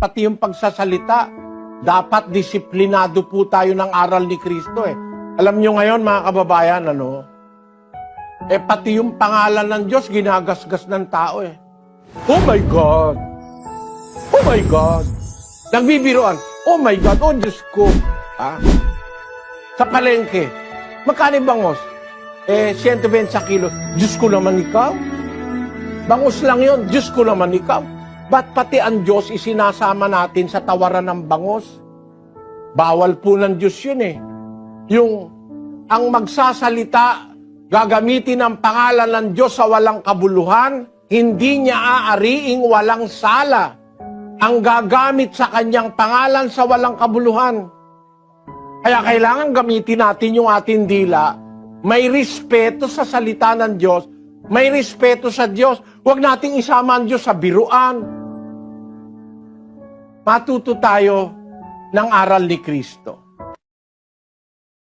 pati yung pagsasalita. Dapat disiplinado po tayo ng aral ni Kristo eh. Alam nyo ngayon mga kababayan, ano? Eh pati yung pangalan ng Diyos ginagasgas ng tao eh. Oh my God! Oh my God! Nagbibiroan, oh my God, oh Diyos ko. Ah? Sa palengke, magkano bangos? Eh, 120 kilo. Diyos ko naman ikaw. Bangus lang yon, Diyos ko naman ikaw. Ba't pati ang Diyos isinasama natin sa tawaran ng bangus? Bawal po ng Diyos yun eh. Yung ang magsasalita, gagamitin ang pangalan ng Diyos sa walang kabuluhan, hindi niya aariing walang sala. Ang gagamit sa kanyang pangalan sa walang kabuluhan. Kaya kailangan gamitin natin yung ating dila. May respeto sa salita ng Diyos. May respeto sa Diyos. Huwag nating isama ang Diyos sa biruan. Matuto tayo ng aral ni Kristo.